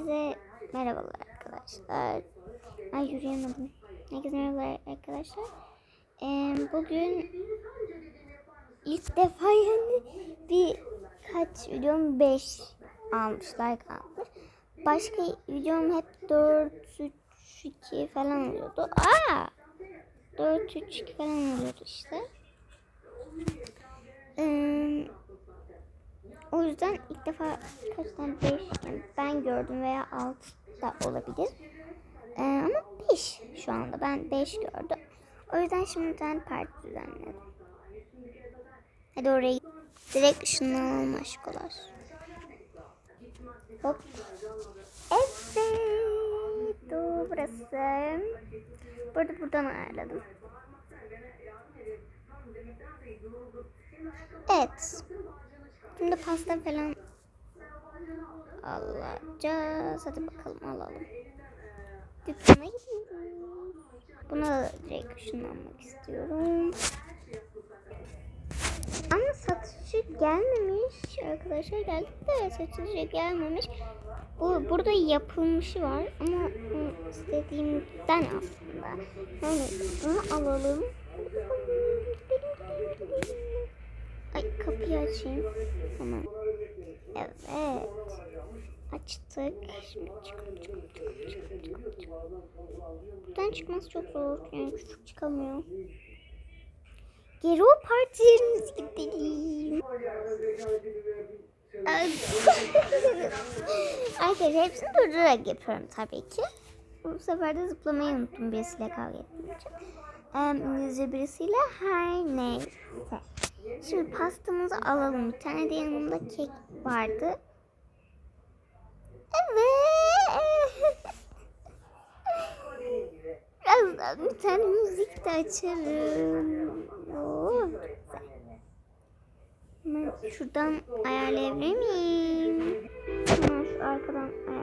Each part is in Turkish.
Herkese merhabalar arkadaşlar. Ay yürüyemedim. Herkese merhabalar arkadaşlar. Ee, bugün ilk defa yani bir kaç videom 5 almış like almış. Başka videom hep 4 3 2 falan oluyordu. Aa! 4 3 2 falan oluyordu işte. Ee, o yüzden ilk defa kaç tane 5 yani ben gördüm veya 6 da olabilir. Ee, ama 5 şu anda ben 5 gördüm. O yüzden şimdiden parti düzenledim. Hadi oraya direkt ışınlanalım aşkolar. Hop. Evet. Doğru burası. Burada buradan ayarladım. Evet. Şimdi pasta falan alacağız. Hadi bakalım alalım. Buna da direkt ışınlanmak istiyorum. Ama satıcı gelmemiş. Arkadaşlar geldik de satıcı gelmemiş. Bu burada yapılmışı var ama istediğimden aslında. Yani bunu alalım. Ay kapıyı açayım. Tamam. Evet. Açtık. Şimdi çıkalım çıkalım çıkalım çıkalım çıkalım. Buradan çıkması çok zor. Yani küçük çıkamıyor. Geri o parti yerimize gidelim. Arkadaşlar hepsini durdurarak yapıyorum tabii ki. Bu sefer de zıplamayı unuttum birisiyle kavga ettiğim için. Ee, İngilizce birisiyle her neyse. Şimdi pastamızı alalım. Bir tane de yanımda kek vardı. Evet. Birazdan bir tane müzik de açarım. Oo. Hemen şuradan ayarlayabilir miyim? Hemen şu arkadan ayarlayalım.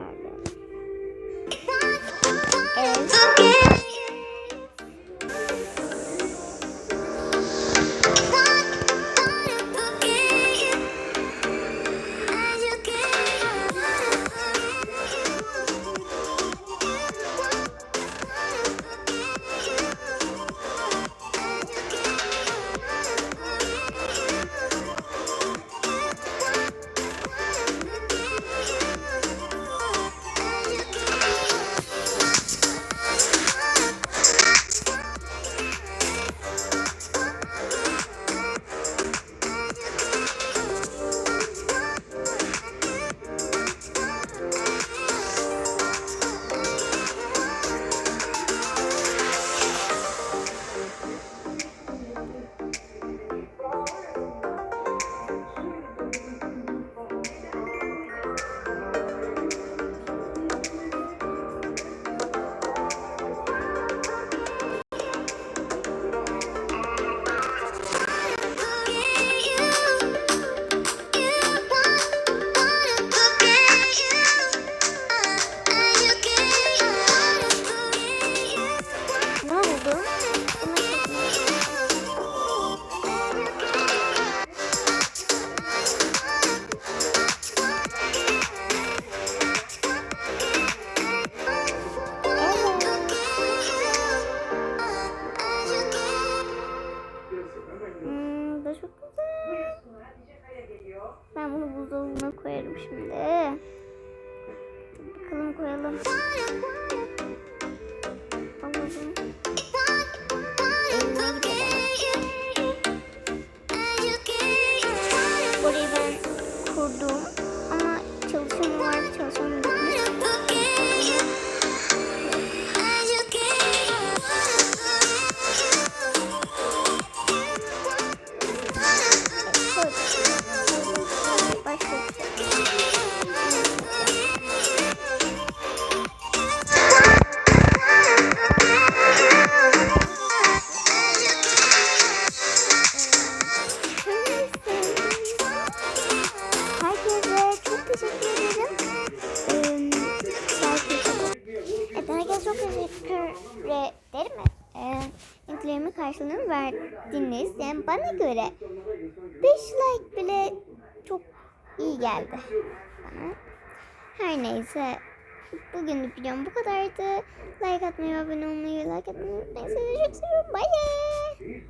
Ben bunu buzdolabına koyarım şimdi. Bakalım koyalım. Gidelim. Burayı ben kurdum ama çalışanı vardı çalışanı herkese çok teşekkür ederim. Ee, linklerimi karşılığını verdiniz. Yani bana göre 5 like bile çok iyi geldi bana. Her neyse Bugün videom bu kadardı. Like atmayı, abone olmayı, like atmayı unutmayın. Sizi çok seviyorum. Bye.